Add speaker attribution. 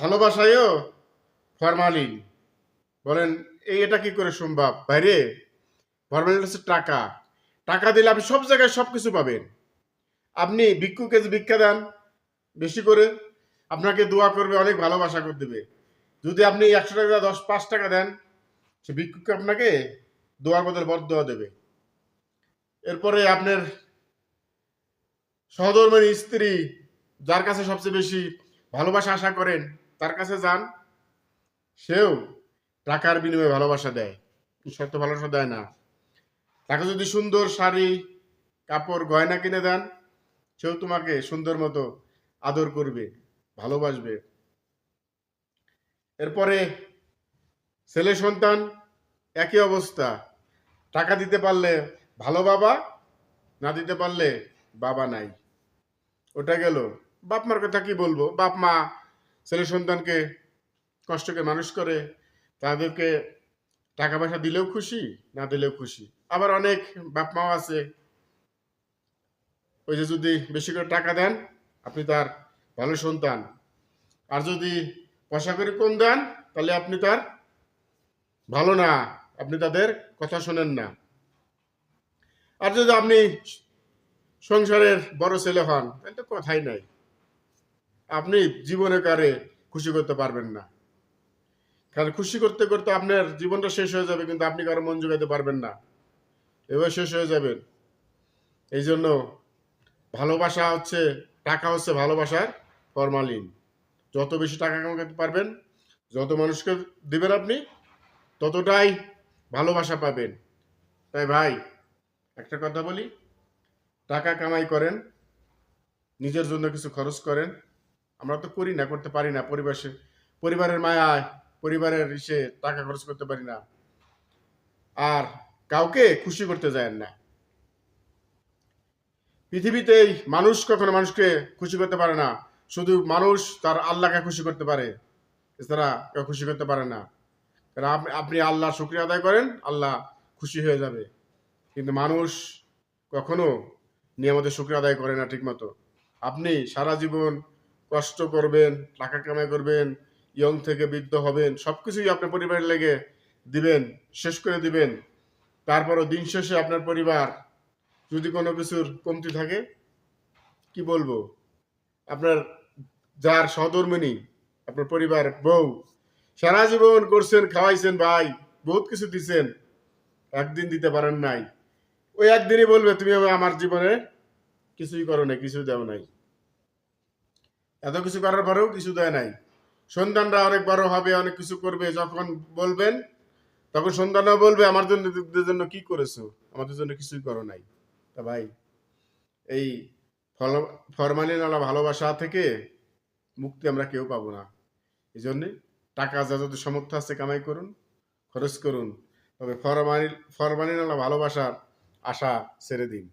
Speaker 1: ভালোবাসায়ও formalin. বলেন, এই এটা কি করে সম্ভব? বাইরে, ফরমালিন হচ্ছে টাকা। টাকা দিলে আপনি সব জায়গায় সব কিছু পাবেন। আপনি ভিক্ষুকে যে ভিক্ষা দেন বেশি করে, আপনাকে দোয়া করবে, অনেক ভালোবাসা করে দেবে। যদি আপনি একশো টাকা দশ, পাঁচ টাকা দেন, সে ভিক্ষুকে আপনাকে দোয়ার বদলে বদ দোয়া দেবে। এরপরে আপনার সহধর্মের স্ত্রী, যার কাছে সবচেয়ে বেশি ভালোবাসা আশা করেন তার কাছে যান। সেও টাকার বিনিময়ে ভালোবাসা দেয়। সত্য ভালোবাসা দেয় না। তাকে যদি সুন্দর শাড়ি, কাপড়, গয়না কিনে দেন, সেও তোমাকে সুন্দর মতো আদর করবে, ভালোবাসবে। এরপরে ছেলে সন্তান, একই অবস্থা। টাকা দিতে পারলে ভালো বাবা, না দিতে পারলে বাবা নাই। ওটা গেল। বাপ মার কথা কি বলব? বাপ মা ছেলে সন্তানকে কষ্টকে মানুষ করে, তাদেরকে টাকা পয়সা দিলেও খুশি, না দিলেও খুশি। আবার অনেক বাপ মাও আছে, ওই যে যদি বেশি করে টাকা দেন, আপনি তার ভালো সন্তান। আর যদি পয়সা করে কম দেন, তাহলে আপনি তার ভালো না, আপনি তাদের কথা শোনেন না। আর যদি আপনি সংসারের বড় ছেলে হন, তাহলে তো কথাই নাই। আপনি জীবনে কারে খুশি করতে পারবেন না। কারণ খুশি করতে করতে আপনার জীবনটা শেষ হয়ে যাবে, কিন্তু আপনি কারও মন জোগাতে পারবেন না। এবার শেষ হয়ে যাবেন। এই জন্য ভালোবাসা হচ্ছে, টাকা হচ্ছে ভালোবাসার ফরমালিন। যত বেশি টাকা কামাতে পারবেন, যত মানুষকে দিবেন আপনি, ততটাই ভালোবাসা পাবেন। তাই ভাই, একটা কথা বলি, টাকা কামাই করেন, নিজের জন্য কিছু খরচ করেন আমরা তো করি না, করতে পারি না পরিবেশে। পরিবারের মায়ায় পরিবারের ইসে টাকা খরচ করতে পারি না। আর কাউকে খুশি করতে যায় না। পৃথিবীতেই মানুষ কখনো মানুষকে খুশি করতে পারে না। শুধু মানুষ তার আল্লাহকে খুশি করতে পারে, এছাড়া কেউ খুশি করতে পারে না। কারণ আপনি আল্লাহ শুক্রিয়া আদায় করেন, আল্লাহ খুশি হয়ে যাবে। কিন্তু মানুষ কখনো নিয়ামতের শুক্রিয়া আদায় করে না ঠিকমতো। আপনি সারা জীবন কষ্ট করবেন, টাকা কামাই করবেন ইয়ং থেকে বৃদ্ধ হবেন সব কিছুই আপনার পরিবারের লেগে দিবেন, শেষ করে দিবেন। তারপরও দিন শেষে আপনার পরিবার, যদি কোনো কিছুর কমতি থাকে, কি বলব? আপনার যার সহধর্মিনী, আপনার পরিবার বউ, সারা জীবন করছেন, খাওয়াইছেন ভাই, বহুত কিছু দিছেন, একদিন দিতে পারেন নাই। ওই একদিনই বলবে, তুমি আমার জীবনে কিছুই করো নাই কিছু দেও নাই। এত কিছু করার পরেও কিছু দেয় নাই। সন্তানরা অনেক বড় হবে অনেক কিছু করবে, যখন বলবেন, তখন সন্তানরা বলবে, আমার জন্য জন্য কি করেছ? আমাদের জন্য কিছুই করো নাই। তা ভাই, এই ফল ফরমালিনওয়ালা ভালোবাসা থেকে মুক্তি আমরা কেউ পাবো না। এই জন্যে টাকা যা যত সামর্থ্য আছে কামাই করুন, খরচ করুন। তবে ফরমালিন ফরমালিনওয়ালা ভালোবাসার আশা ছেড়ে দিন।